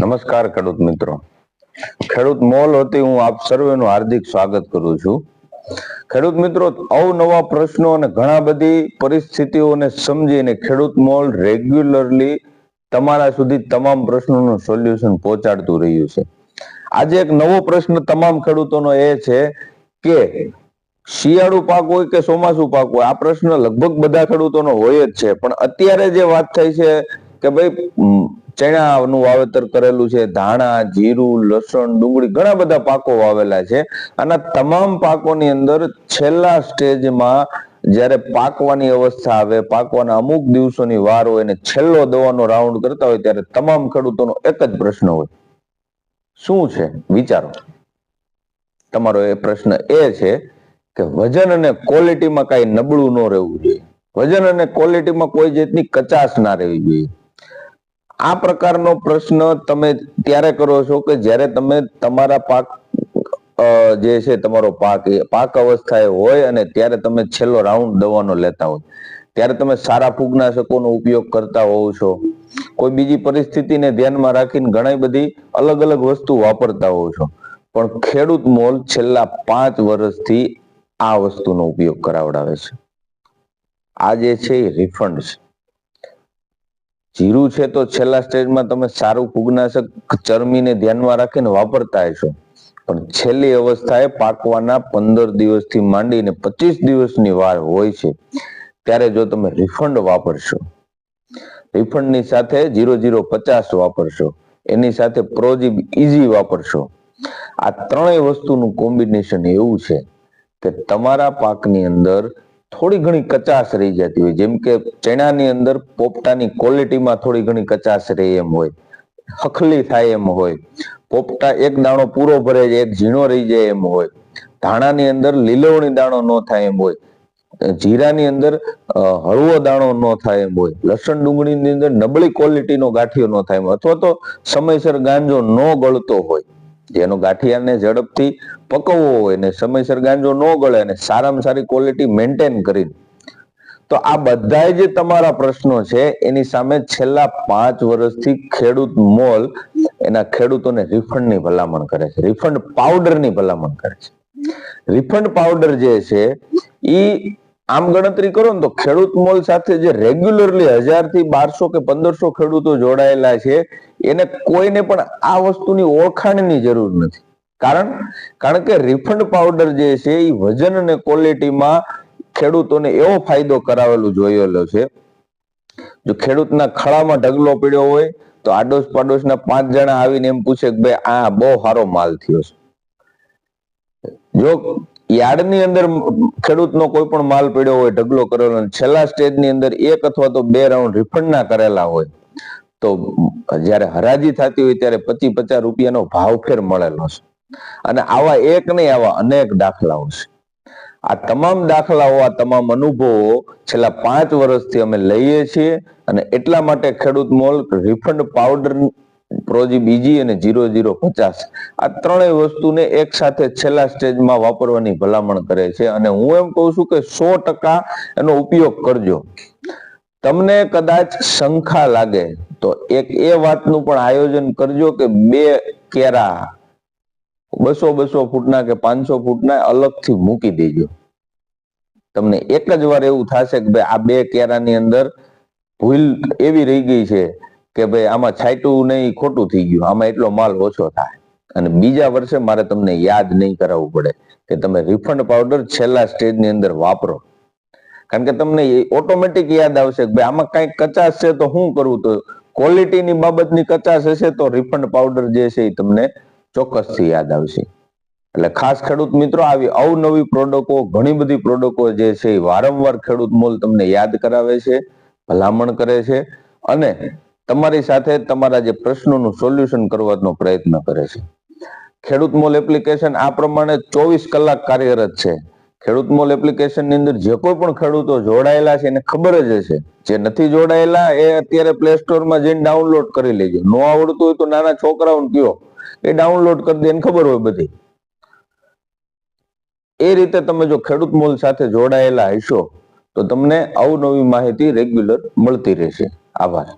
નમસ્કાર ખેડૂત મિત્રો. ખેડૂત મોલ હતી હું આપ સર્વેનું હાર્દિક સ્વાગત કરું છું. ખેડૂત મિત્રો, અવનવા પ્રશ્નો અને ઘણા બધી પરિસ્થિતિઓને સમજીને ખેડૂત મોલ રેગ્યુલરલી તમારા સુધી તમામ પ્રશ્નોનું સોલ્યુશન પહોંચાડતું રહ્યું છે. આજે એક નવો પ્રશ્ન તમામ ખેડૂતોનો એ છે કે, શિયાળુ પાક હોય કે ચોમાસુ પાક હોય, આ પ્રશ્ન લગભગ બધા ખેડૂતોનો હોય જ છે. પણ અત્યારે જે વાત થઈ છે કે ભાઈ ચણાનું વાવેતર કરેલું છે, ધાણા, જીરું, લસણ, ડુંગળી, ઘણા બધા પાકો વાવેલા છે. અને તમામ પાકોની અંદર છેલ્લા સ્ટેજમાં જ્યારે પાકવાની અવસ્થા આવે, પાકવાના અમુક દિવસોની વાર હોય અને છેલ્લો દવાનો રાઉન્ડ કરતા હોય ત્યારે તમામ ખેડૂતોનો એક જ પ્રશ્ન હોય. શું છે? વિચારો. તમારો એ પ્રશ્ન એ છે કે વજન અને ક્વોલિટીમાં કાંઈ નબળું ન રહેવું જોઈએ. વજન અને ક્વોલિટીમાં કોઈ જાતની કચાશ ના રહેવી જોઈએ. આ પ્રકારનો પ્રશ્ન તમે ત્યારે કરો છો કે જ્યારે તમે તમારા પાક જે છે તમારો પાક, એ પાક અવસ્થાએ હોય અને ત્યારે તમે છેલ્લો રાઉન્ડ દવાનો લેતા હોય. ત્યારે તમે સારા ફૂગનાશકોનો ઉપયોગ કરતા હોવ છો. કોઈ બીજી પરિસ્થિતિને ધ્યાનમાં રાખીને ઘણી બધી અલગ અલગ વસ્તુ વાપરતા હોવ છો. પણ ખેડૂત મોલ છેલ્લા પાંચ વર્ષથી આ વસ્તુનો ઉપયોગ કરાવડાવે છે. આ જે છે એ રિફંડ છે. જીરું છે તો છેલ્લા સ્ટેજમાં તમે સારું ફૂગનાશક ચરમીને ધ્યાનમાં રાખીને વાપરતા હશો. પણ છેલ્લી અવસ્થાએ પાકવાના પંદર દિવસથી માંડીને પચીસ દિવસની વાર હોય છે. ત્યારે જો તમે રિફંડ વાપરશો, રિફંડની સાથે જીરો જીરો પચાસ વાપરશો, એની સાથે પ્રોજીબ ઇઝી વાપરશો. આ ત્રણેય વસ્તુનું કોમ્બિનેશન એવું છે કે તમારા પાકની અંદર થોડી ઘણી કચાશ રહી જતી હોય. જેમ કે ચણાની અંદર પોપટાની ક્વોલિટીમાં થોડી ઘણી કચાશ રહે એમ હોય. હખલી થાય એમ હોય. પોપટા એક દાણો પૂરો ભરે એક ઝીણો રહી જાય એમ હોય. ધાણાની અંદર લીલવણી દાણો ન થાય એમ હોય. જીરાની અંદર હળવો દાણો ન થાય એમ હોય. લસણ ડુંગળીની અંદર નબળી ક્વોલિટીનો ગાંઠિયો ન થાય એમ અથવા તો સમયસર ગાંજો ન ગળતો હોય. જેનો ગાંઠિયાને ઝડપથી પકવવો હોય ને સમયસર ગાંજો ન ગળે અને સારામાં સારી ક્વોલિટી મેન્ટેન કરી તો આ બધા જે તમારા પ્રશ્નો છે, એની સામે છેલ્લા પાંચ વર્ષથી ખેડૂત મોલ એના ખેડૂતોને રિફંડની ભલામણ કરે છે. રિફંડ પાવડરની ભલામણ કરે છે. રિફંડ પાવડર જે છે, ઈ આમ ગણતરી કરો ને તો ખેડૂત મોલ સાથે જે રેગ્યુલરલી હજારથી બારસો કે પંદરસો ખેડૂતો જોડાયેલા છે, એને કોઈને પણ આ વસ્તુની ઓળખાણની જરૂર નથી. કારણ કારણ કે રિફંડ પાવડર જે છે એ વજન અને ક્વોલિટીમાં ખેડૂતોને એવો ફાયદો કરાવેલું જોયેલો છે. જો ખેડૂતના ખળામાં ઢગલો પીડ્યો હોય, તો આડોશ પાડોશના પાંચ જણા આવીને એમ પૂછે કે ભાઈ, આ બહુ સારો માલ થયો છે. જો યાર્ડની અંદર ખેડૂતનો કોઈ પણ માલ પડ્યો હોય, ઢગલો કરેલો અને છેલ્લા સ્ટેજની અંદર એક અથવા તો બે રાઉન્ડ રિફંડના કરેલા હોય, તો જ્યારે હરાજી થતી હોય ત્યારે પચી પચાસ રૂપિયાનો ભાવ ફેર મળેલો છે. અને આવા એક નહીં, આવા અનેક દાખલાઓ છે. આ તમામ દાખલાઓ, આ તમામ અનુભવો છેલ્લા પાંચ વર્ષથી અમે લઈએ છીએ અને એટલા માટે ખેડૂત મોલ રિફંડ પાવડર પ્રોજી બીજી અને જીરો જીરો પચાસ. આ ત્રણેય વસ્તુને એક સાથે છેલ્લા સ્ટેજમાં વાપરવાની ભલામણ કરે છે અને હું એમ કહું છું કે સો એનો ઉપયોગ કરજો. તમને કદાચ શંખા લાગે તો એક એ વાતનું પણ આયોજન કરજો કે બે કેરા બસો બસો ફૂટના કે પાંચસો ફૂટના અલગથી મૂકી દેજો. તમને એક જ વાર એવું થશે કે ભાઈ આ બે કેરાની અંદર ભૂલ એવી રહી ગઈ છે કે ભાઈ આમાં છાંટ્યું નહીં, ખોટું થઈ ગયું. આમાં એટલો માલ ઓછો થાય. અને બીજા વર્ષે મારે તમને યાદ નહીં કરાવવું પડે કે તમે રિફંડ પાવડર છેલ્લા સ્ટેજની અંદર વાપરો. કારણ કે તમને ઓટોમેટિક યાદ આવશે કે આમાં કઈ કચાશ છે તો શું કરવું તો ક્વોલિટીની બાબતની કચાશ હશે તો રિફંડ પાવડર જે છે એ તમને ચોક્કસથી યાદ આવશે. એટલે ખાસ ખેડૂત મિત્રો, આવી અવનવી પ્રોડક્ટો ઘણી બધી પ્રોડક્ટો જે છે એ વારંવાર ખેડૂત મોલ તમને યાદ કરાવે છે, ભલામણ કરે છે અને તમારી સાથે તમારા જે પ્રશ્નોનું સોલ્યુશન કરવાનો પ્રયત્ન કરે છે. ખેડૂત મોલ એપ્લિકેશન આ પ્રમાણે ચોવીસ કલાક કાર્યરત છે. ખેડૂત મોલ એપ્લિકેશનની અંદર જે કોઈ પણ ખેડૂતો જોડાયેલા છે એને ખબર જ હશે. જે નથી જોડાયેલા એ અત્યારે પ્લે સ્ટોરમાં જઈને ડાઉનલોડ કરી લેજો. ન આવડતું હોય તો નાના છોકરાઓને કયો. એ ડાઉનલોડ કરી દે એને ખબર હોય બધી. એ રીતે તમે જો ખેડૂત મોલ સાથે જોડાયેલા હશો તો તમને અવનવી માહિતી રેગ્યુલર મળતી રહેશે. આભાર.